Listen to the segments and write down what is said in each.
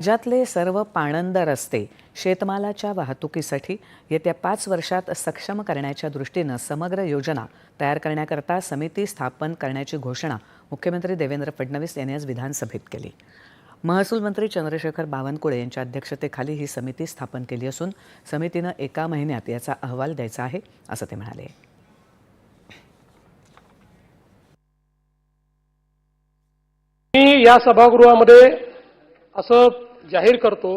राज्यातले सर्व पाणंद रस्ते शेतमालाच्या वाहतुकीसाठी येत्या पाच वर्षात सक्षम करण्याच्या दृष्टीनं समग्र योजना तयार करण्याकरता समिती स्थापन करण्याची घोषणा मुख्यमंत्री देवेंद्र फडणवीस यांनी आज विधानसभेत केली. महसूल मंत्री चंद्रशेखर बावनकुळे यांच्या अध्यक्षतेखाली ही समिती स्थापन केली असून समितीनं एका महिन्यात याचा अहवाल द्यायचा आहे असं ते म्हणाले. मी या सभागृहामध्ये असं जाहीर करतो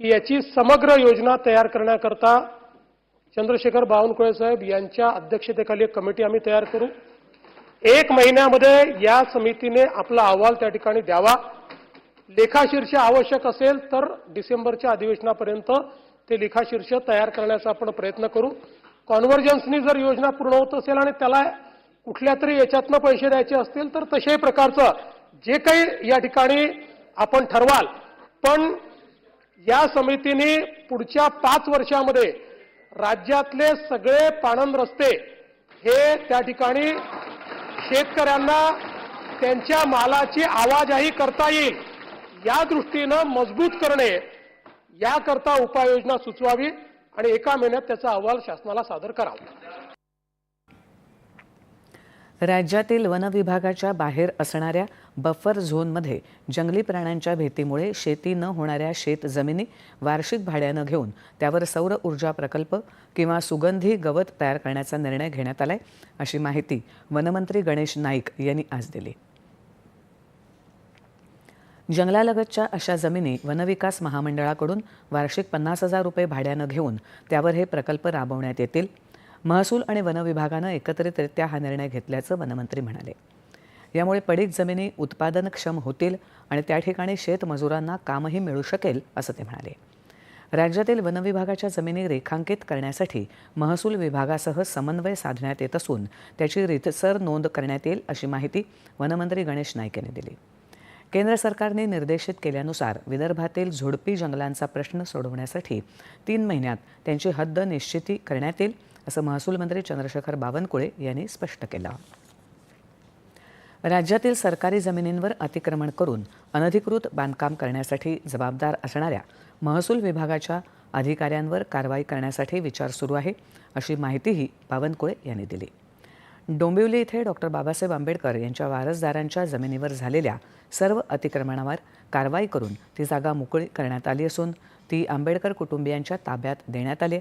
की याची समग्र योजना तयार करण्याकरता चंद्रशेखर बावनकुळे साहेब यांच्या अध्यक्षतेखाली एक कमिटी आम्ही तयार करू. एक महिन्यामध्ये या समितीने आपला अहवाल त्या ठिकाणी द्यावा. लेखाशीर्ष आवश्यक असेल तर डिसेंबरच्या अधिवेशनापर्यंत ते लेखाशीर्ष तयार करण्याचा आपण प्रयत्न करू. कॉन्व्हर्जन्सनी जर योजना पूर्ण होत असेल आणि त्याला कुठल्या तरी याच्यातनं पैसे द्यायचे असतील तर तशाही प्रकारचं जे काही या ठिकाणी आपण ठरवाल पण या समितीने पुढच्या पाच वर्षामध्ये राज्यातले सगळे पाणंद रस्ते हे त्या ठिकाणी शेतकऱ्यांना त्यांच्या मालाची आवाजाही करता येईल या दृष्टीनं मजबूत करणे याकरता उपाययोजना सुचवावी आणि एका महिन्यात त्याचा अहवाल शासनाला सादर करावा. राज्यातील वनविभागाच्या बाहेर असणाऱ्या बफर झोनमध्ये जंगली प्राण्यांच्या भीतीमुळे शेती न होणाऱ्या शेत जमिनी वार्षिक भाड्यानं घेऊन त्यावर सौर ऊर्जा प्रकल्प किंवा सुगंधी गवत तयार करण्याचा निर्णय घेण्यात आलाय अशी माहिती वनमंत्री गणेश नाईक यांनी आज दिली. जंगलालगतच्या अशा जमिनी वनविकास महामंडळाकडून वार्षिक पन्नास हजार रुपये भाड्यानं घेऊन त्यावर हे प्रकल्प राबवण्यात येतील. महसूल आणि वन विभागानं एकत्रितरित्या हा निर्णय घेतल्याचं वनमंत्री म्हणाले. यामुळे पडीक जमिनी उत्पादनक्षम होतील आणि त्या ठिकाणी शेतमजुरांना कामही मिळू शकेल असं ते म्हणाले. राज्यातील वनविभागाच्या जमिनी रेखांकित करण्यासाठी महसूल विभागासह समन्वय साधण्यात येत असून त्याची रीतसर नोंद करण्यात येईल अशी माहिती वनमंत्री गणेश नाईक यांनी दिली. केंद्र सरकारने निर्देशित केल्यानुसार विदर्भातील झुडपी जंगलांचा प्रश्न सोडवण्यासाठी तीन महिन्यात त्यांची हद्द निश्चिती करण्यात येईल असं महसूल मंत्री चंद्रशेखर बावनकुळे यांनी स्पष्ट केलं. राज्यातील सरकारी जमिनींवर अतिक्रमण करून अनधिकृत बांधकाम करण्यासाठी जबाबदार असणाऱ्या महसूल विभागाच्या अधिकाऱ्यांवर कारवाई करण्यासाठी विचार सुरू आहे अशी माहितीही बावनकुळे यांनी दिली. डोंबिवली इथे डॉक्टर बाबासाहेब आंबेडकर यांच्या वारसदारांच्या जमिनीवर झालेल्या सर्व अतिक्रमणावर कारवाई करून ती जागा मोकळी करण्यात आली असून ती आंबेडकर कुटुंबियांच्या ताब्यात देण्यात आली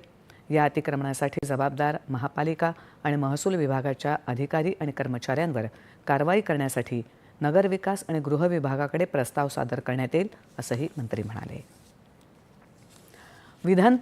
या अतिक्रमणासाठी जबाबदार महापालिका आणि महसूल विभागाच्या अधिकारी आणि कर्मचाऱ्यांवर कारवाई करण्यासाठी नगरविकास आणि गृह विभागाकडे प्रस्ताव सादर करण्यात येईल असंही मंत्री म्हणाले. विधान